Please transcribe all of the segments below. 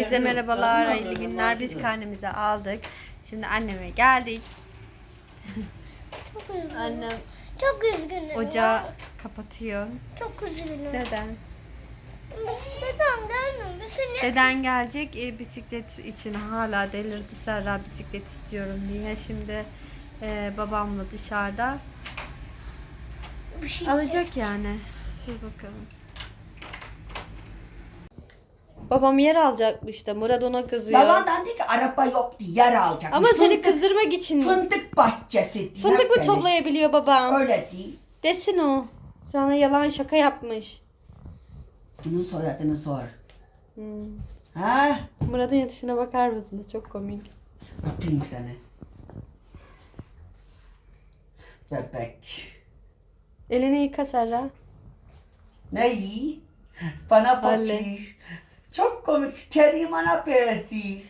Herkese merhabalar, hayırlı günler. Biz karnemizi aldık. Şimdi anneme geldik. Çok üzgünüm. Annem Çok üzgünüm. ocağı kapatıyor. Çok üzgünüm. Deden. Dedem gelmemişsin. Deden gelecek e, bisiklet için hala delirdi Serra bisiklet istiyorum diye. Şimdi e, babamla dışarıda Bir şey alacak yani. Dur bakalım. Babam yer alacakmış da Murat ona kızıyor. Babandan dedi ki araba yoktu yer alacak. Ama seni kızdırmak için Fındık bahçesi diye. fındık mı beni. toplayabiliyor babam? Öyle değil. Desin o. Sana yalan şaka yapmış. Bunun soyadını sor. Hmm. Ha? Murat'ın yatışına bakar mısınız? Çok komik. Öpeyim seni. Bebek. Elini yıka Serra. Ne iyi? Bana Halle. bakıyor. Çok komik. Kerim ana benziyor.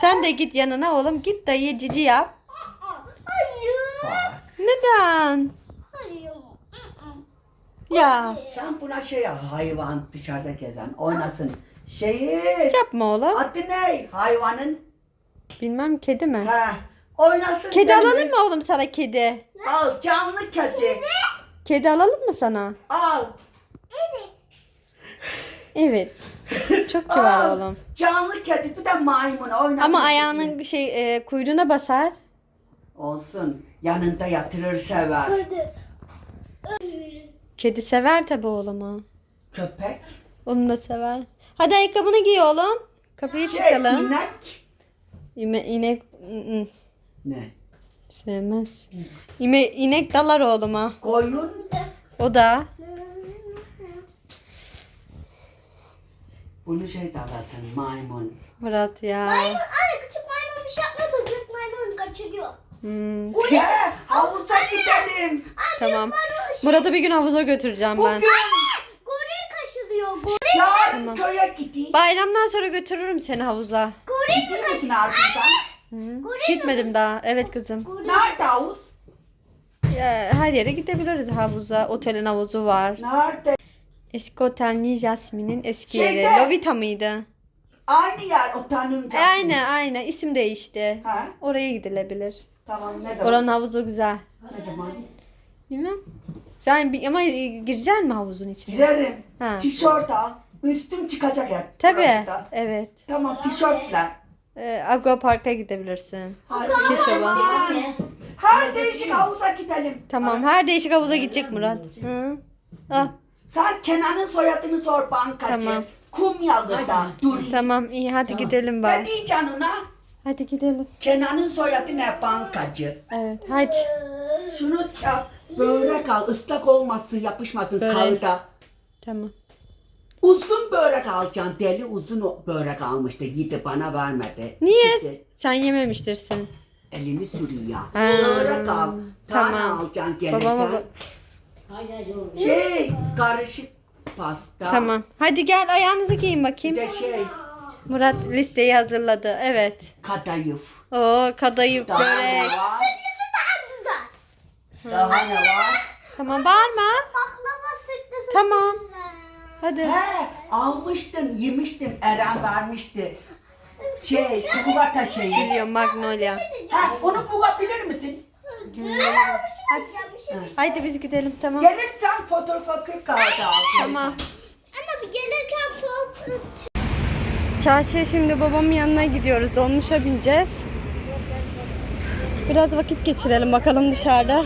Sen de git yanına oğlum. Git dayı cici yap. Hayır. Neden? Hayır. Ya. Sen buna şey al, hayvan dışarıda gezen oynasın. Şeyi. Yapma oğlum. Adı ne? Hayvanın. Bilmem kedi mi? Ha. Oynasın. Kedi deme. alalım mı oğlum sana kedi? Al canlı kedi. Kedi alalım mı sana? Al. Evet. Çok kibar oğlum. Canlı kedi bir de maymun oynasın. Ama kedi. ayağının şey e, kuyruğuna basar. Olsun. Yanında yatırır sever. Hadi. Kedi sever tabi oğlumu. Köpek. Onu da sever. Hadi ayakkabını giy oğlum. Kapıyı Şey çıkalım. inek. İme, inek ı-ı, Ne? sevmez. İme, inek dalar oğluma. Koyun. O da. Bunu şey dalasın maymun. Murat ya. Maymun, anne küçük maymun bir şey yapmıyor da büyük maymun kaçırıyor. Hmm, He, havuza gidelim. tamam. Maymun şey, Murat'ı bir gün havuza götüreceğim ben. Bugün goril kaşılıyor. Goril, yarın köye gideyim. Bayramdan sonra götürürüm seni havuza. goril Gidiyor musun ardından? Hı. Goril Gitmedim daha. Evet kızım. Nerede havuz? Ya, her yere gidebiliriz havuza. Otelin havuzu var. Nerede? Eski otel New Jasmine'in eski Şeyde. yeri. Lovita mıydı? Aynı yer o tanımca. E, aynı aynı. İsim değişti. Ha? Oraya gidilebilir. Tamam ne zaman? Oranın havuzu güzel. Ne zaman? Bilmem. Sen bir, ama e, gireceksin mi havuzun içine? Girerim. Ha. Tişört al. Üstüm çıkacak hep. Tabii. burası da. Evet. Tamam tişörtle. Ee, Aqua Park'a gidebilirsin. Keşova. Her değişik havuza gidelim. Tamam. Her değişik havuza gidecek Murat. Hı. Ah, Sen Kenan'ın soyadını sor bankacı. Tamam. Kumyalı'da Duri. tamam iyi hadi gidelim bak. Ne diyeceksin ona? Hadi gidelim. Kenan'ın soyadı ne bankacı? Evet hadi. Şunu yap. Börek al. ıslak olmasın, yapışmasın Börek. kağıda. Tamam. Uzun börek alacaksın. Deli uzun o börek almıştı. Yedi bana vermedi. Niye? İkisi Sen yememiştirsin. Elini sürüyor. Ha, Börek al. Tane tamam. alacaksın gelirken. Babama bak. Şey karışık pasta. Tamam. Hadi gel ayağınızı giyin Bir bakayım. de şey Murat listeyi hazırladı. Evet. kadayıf. Oo kadayıf Daha ne börek. var? Daha ne var? Tamam bağırma. Baklava sütlü Tamam. Hadi. He almıştın yemiştim Eren vermişti. Şey çikolata şeyi. Biliyorum Magnolia. Ha onu bulabilir misin? Haydi biz gidelim tamam. Gelirsen fotoğrafa 40 kağıdı al. Tamam. Anne bir gelirken soğuk Çarşıya şimdi babamın yanına gidiyoruz. Dolmuşa bineceğiz. Biraz vakit geçirelim bakalım dışarıda.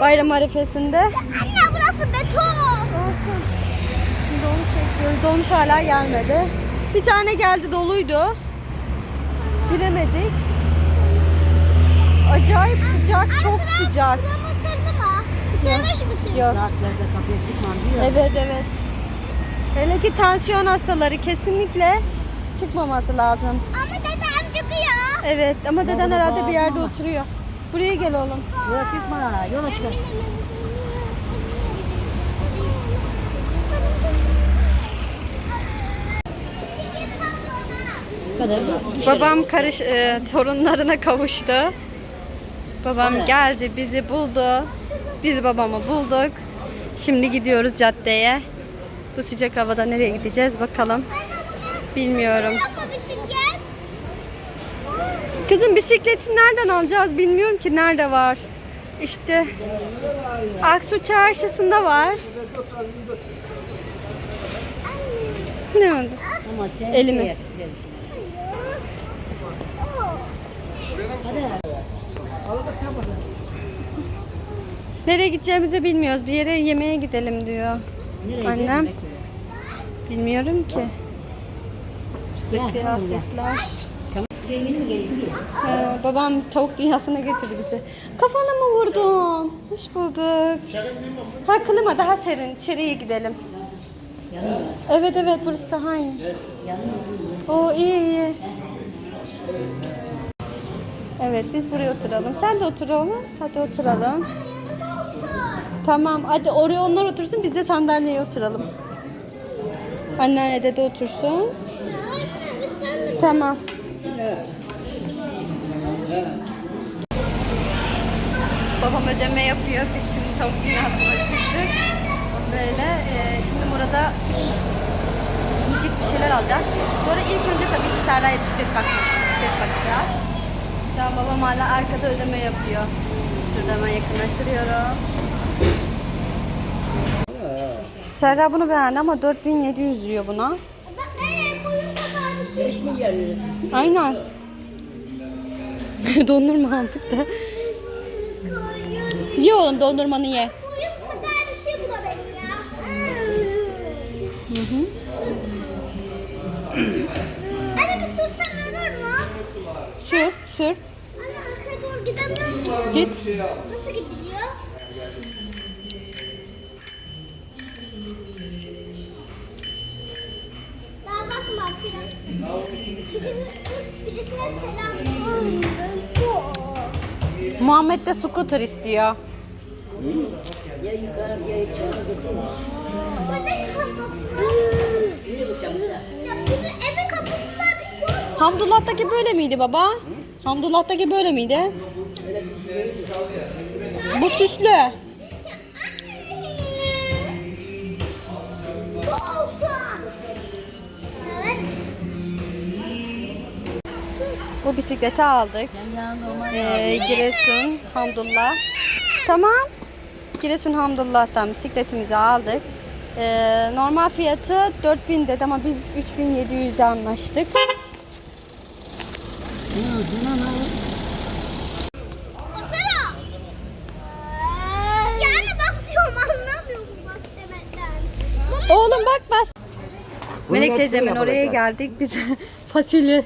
Bayram arifesinde. Anne burası beton. Dolmuş bekliyoruz. Dolmuş hala gelmedi. Bir tane geldi doluydu. Bilemedik. Sıcak, çok sıcak. Buramı ısırdı mı? Isırmış mısın? Yok. Evet evet. Hele ki tansiyon hastaları kesinlikle çıkmaması lazım. Ama dedem çıkıyor. Evet ama deden herhalde bir yerde oturuyor. Buraya gel oğlum. Babam karış e, torunlarına kavuştu. Babam geldi, bizi buldu. Biz babamı bulduk. Şimdi gidiyoruz caddeye. Bu sıcak havada nereye gideceğiz bakalım. Bilmiyorum. Kızım bisikleti nereden alacağız bilmiyorum ki nerede var. İşte Aksu çarşısında var. Ne oldu? Elimi. Nereye gideceğimizi bilmiyoruz. Bir yere yemeğe gidelim diyor. Annem. Bilmiyorum ki. Kıyafetler. Ee, babam tavuk dünyasına getirdi bizi. Kafana mı vurdun? Hoş bulduk. Ha klima daha serin. İçeriye gidelim. Evet evet burası daha iyi. Oo iyi iyi. Evet biz buraya oturalım. Sen de otur oğlum. Hadi oturalım. Tamam hadi oraya onlar otursun biz de sandalyeye oturalım. Anneanne dede otursun. Tamam. Babam ödeme yapıyor. Biz şimdi tavuk dünyasına çıktık. Böyle e, şimdi burada yiyecek bir şeyler alacağız. Sonra ilk önce tabii ki Serra'ya bisiklet bakmak, bisiklet bakacağız. Şu an babam hala arkada ödeme yapıyor. Şurada hemen yakınlaştırıyorum. Serra bunu beğendi ama 4700 diyor buna. Bak nereye koyunca kardeşim. Aynen. Dondurma aldık da. Ye oğlum dondurmanı ye. Koyun kadar bir şey bu da benim ya. Anne bir sürsem olur mu? Sür, sür. Anne arkaya doğru gidemiyorum ki. Git. Nasıl gidiliyor? Daha. Birisine selam. Muhammed de scooter istiyor. Ya koy. Hamdullah'taki böyle miydi baba? Hamdullah'taki böyle miydi? Bu süslü. Bu bisikleti aldık. Ee, Giresun Hamdullah. Tamam. Giresun Hamdullah'tan bisikletimizi aldık. Ee, normal fiyatı 4000 dedi ama biz 3700'e anlaştık. Basara. Yani basıyorum anlamıyorum bas demekten. Oğlum bak bas. Bunun Melek hepsini teyzemin oraya geldik. Biz fasulye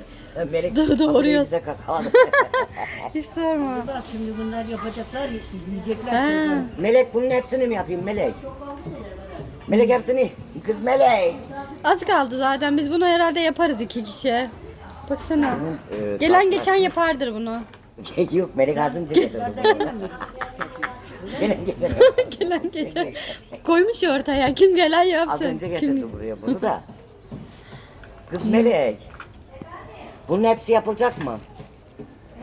Melek Do- doğruyor. bize kakaladı. hiç sorma. Bak şimdi bunlar yapacaklar, yiyecekler. Ha. Melek bunun hepsini mi yapayım Melek? Melek hepsini. Kız Melek. Az kaldı zaten. Biz bunu herhalde yaparız iki kişi. Baksana. Ee, Gelen geçen yapardır bunu. Yok Melek ağzınca getirdi. Gelen geçen. gelen geçen. Koymuş ya ortaya. Kim gelen Az yapsın. önce Kim... getirdi buraya bunu da. Kız Melek. Bunun hepsi yapılacak mı?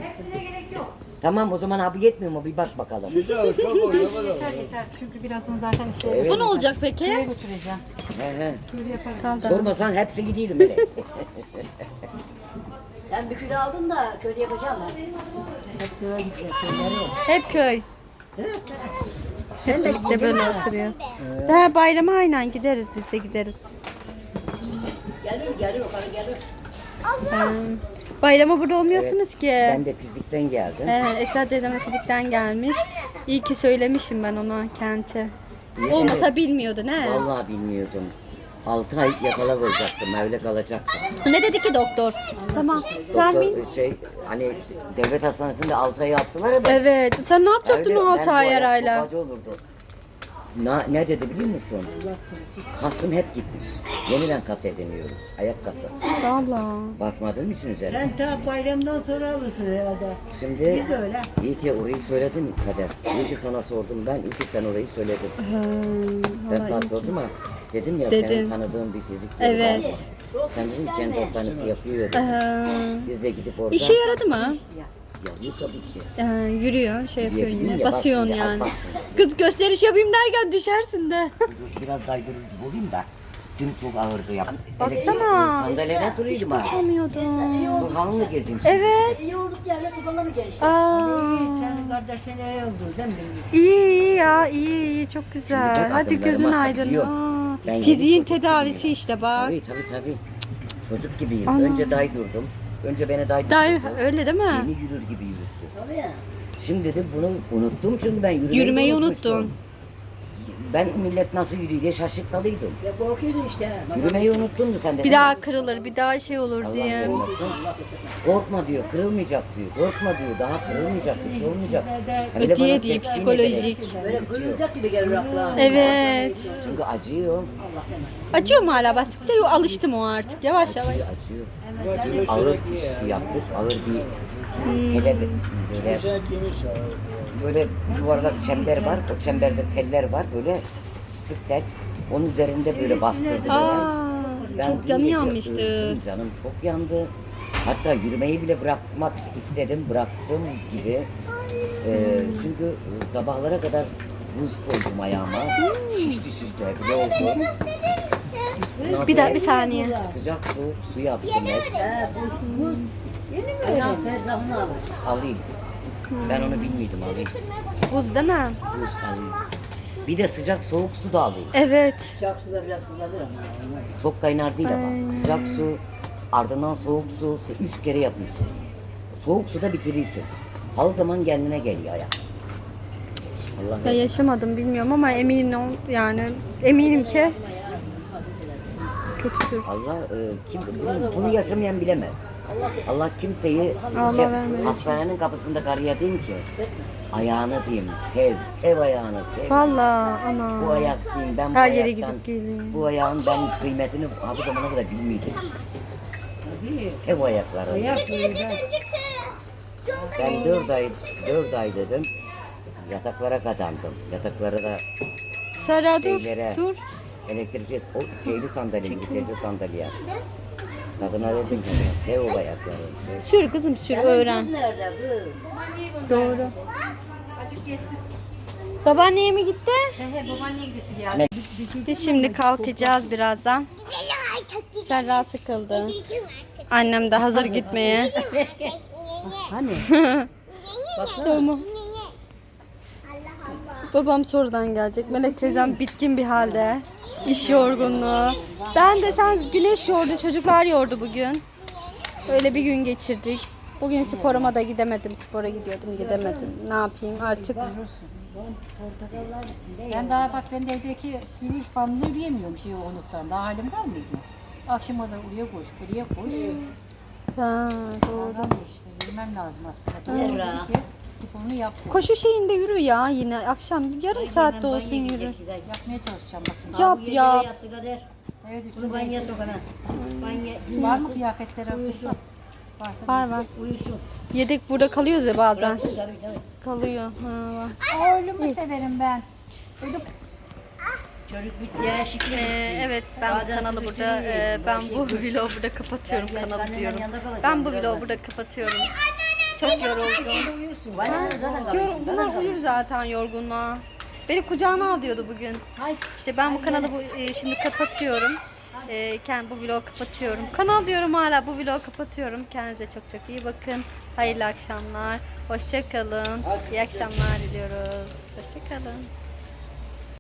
Hepsine gerek yok. Tamam o zaman abi yetmiyor mu? Bir bak bakalım. Yeter yeter. Çünkü birazını zaten işte Bu ne olacak peki? götüreceğim. He yaparım. Tamam. Sormasan hepsi gidiydi Melek. Ben bir kilo aldım da köyde yapacağım ben. Hep köye gidecek köyleri. Hep köy. Hep birlikte böyle oturuyoruz. Daha bayrama aynen gideriz biz de gideriz. Gelir gelir o karı gelir. Ha. Bayrama burada olmuyorsunuz ki. ben de fizikten geldim. He, Esat teyzeme fizikten gelmiş. İyi ki söylemişim ben ona kenti. Olmasa bilmiyordu ne? Vallahi bilmiyordum. 6 ay yatalak olacaktım, evde kalacaktım. Ne dedi ki doktor? Tamam. Sen bil. Doktor şey hani devlet hastanesinde 6 ay yaptılar ya. ben- Evet. Sen ne yapacaktın Evde o ben 6 bu ay ayak arayla? çok acı olurdu. Na, ne dedi biliyor musun? Kasım hep gitmiş. Yeniden kas edemiyoruz. Ayak kası. Valla. Basmadığım için üzerine. Sen ta bayramdan sonra alırsın herhalde. Şimdi Biz de öyle. iyi ki orayı söyledin Kader. İyi ki sana sordum ben. İyi ki sen orayı söyledin. Ben sana sordum ama dedim ya senin tanıdığın bir fizik Evet. var. Sen dedin kendi hastanesi yapıyor dedim. Ee, Biz de gidip orada işe yaradı mı? Yarıyor tabii ki. Ee, yürüyor, şey yapıyor Yürüyor yine. ya, bak Basıyorsun şimdi, yani. Kız gösteriş yapayım derken düşersin de. Biraz daydırır gibi olayım da. Üstüm çok ağırdı ya. Baksana. Sandalyede duruydum ha. Basamıyordum. Bu havlu gezeyim şimdi. Evet. İyi olduk ya. Öyle kullanma mı gelişti? Aa, Senin kardeşin iyi oldu değil mi? iyi iyi ya iyi iyi çok güzel. bak Hadi adımlarıma gözün aydın. takılıyor. Aa, Ben yeni Fiziğin çocuk tedavisi işte bak. Tabii tabii tabii. Çocuk gibiyim. Önce day durdum. Önce beni day Day durdurdu. öyle değil mi? Beni yürür gibi yürüttü. Tabii ya. Şimdi de bunu unuttum çünkü ben yürümeyi, Yürümeyi unutmuştum. Ben millet nasıl yürüyor diye şaşırtmalıydım. Ya korkuyorsun işte. Yürümeyi unuttun mu sen de? Bir daha kırılır, bir daha şey olur Allah diye. vermesin. Korkma diyor, kırılmayacak diyor. Korkma diyor, daha kırılmayacak, bir şey olmayacak. Ha bir de Öteye bana değil, teskin psikolojik. ederek Böyle kırılacak gibi gelir akla. Evet. Çünkü acıyor. Acıyor mu hala bastıkça? Yok alıştım o artık. Yavaş yavaş. Acıyor, acıyor. Ağır bir şey yaptık, ağır bir tele böyle böyle yuvarlak çember var. O çemberde teller var. Böyle sık tel. Onun üzerinde böyle bastırdı beni. Aa, Ben çok dün canı gece yanmıştır. öldüm, Canım çok yandı. Hatta yürümeyi bile bırakmak istedim, bıraktım gibi. Ee, çünkü sabahlara kadar buz koydum ayağıma. Şişti şişti, bile oldu. Ondan Bir sonra daha bir saniye. Sıcak soğuk su yaptım hep. He bu bu. Yeni mi? Ayağın ferzahını alır. Alayım. Ben onu bilmiyordum alayım. Buz değil mi? Buz alayım. Bir de sıcak soğuk su da alayım. Evet. Sıcak suda biraz sızlatır ama. Çok kaynar değil ama. Sıcak su, ardından soğuk su, üç kere yapıyorsun. Soğuk suda bitiriyorsun. Al zaman kendine geliyor ayak. Allah Ben yaşamadım bilmiyorum ama eminim ol yani eminim ki kötüdür. Allah e, kim bunu, bunu yaşamayan bilemez. Allah kimseyi Allah şey, vermesin. hastanenin kapısında karıya diyeyim ki ayağını diyeyim sev sev ayağını sev. Valla Bu ana. ayak diyeyim ben bu Her yere ayaktan, gidip geleyim. Bu ayağın ben kıymetini ha bu zamana kadar bilmiyordum. Sev ayakları. Ben dört ay, dört ay dedim. Yataklara kadandım. Yataklara da Serra dur şeylere, dur. Elektrikli, o şeyli sandalye, vitesli sandalye. Kadına dedim ki sev o ayakları. Sev. Sür kızım sür öğren. Nerede kız? Doğru. Babaanneye mi gitti? Ne? Biz şimdi kalkacağız birazdan. Serra sıkıldı. Annem de hazır gitmeye. Hani? Tamam. Babam sonradan gelecek. Melek teyzem bitkin bir halde. İş yorgunluğu. Ben de sen güneş yordu, çocuklar yordu bugün. Öyle bir gün geçirdik. Bugün sporuma da gidemedim. Spora gidiyordum, gidemedim. Ne yapayım artık. Ben daha bak ben de evdeki yürüyüş bandını yürüyemiyorum şey yoğunluktan. Daha halim var mıydı? Akşama da oraya koş, buraya koş. Ha, doğru. Da işte yürümem lazım aslında. Ki sporunu yap dedi. Koşu şeyinde yürü ya yine akşam yarım saatte olsun yürü. Yapmaya çalışacağım bakayım. Yap yap. Yattı kader. Evet Bunu üstünde sokana. Banyo Var mı kıyafetleri Uyusun. Varsa Var var. Uyusun. Yedek burada kalıyoruz ya bazen. Tabii tabii. Kalıyor. Ha, var. Oğlumu severim ben. Öyle Çocuk bitti ya. Ee, evet ben bu kanalı burada e, ben bu vlogu burada kapatıyorum kanalı diyorum. Ben bu vlogu burada kapatıyorum. Çok yoruldum. Uyursun. Zaten Yor, bunlar uyur zaten yorgunluğa. Beni kucağına al diyordu bugün. İşte ben bu kanalı bu, e, şimdi kapatıyorum. E, kendi bu vlogu kapatıyorum. Kanal diyorum hala bu vlogu kapatıyorum. Kendinize çok çok iyi bakın. Hayırlı akşamlar. Hoşça kalın. İyi akşamlar diliyoruz. Hoşça kalın.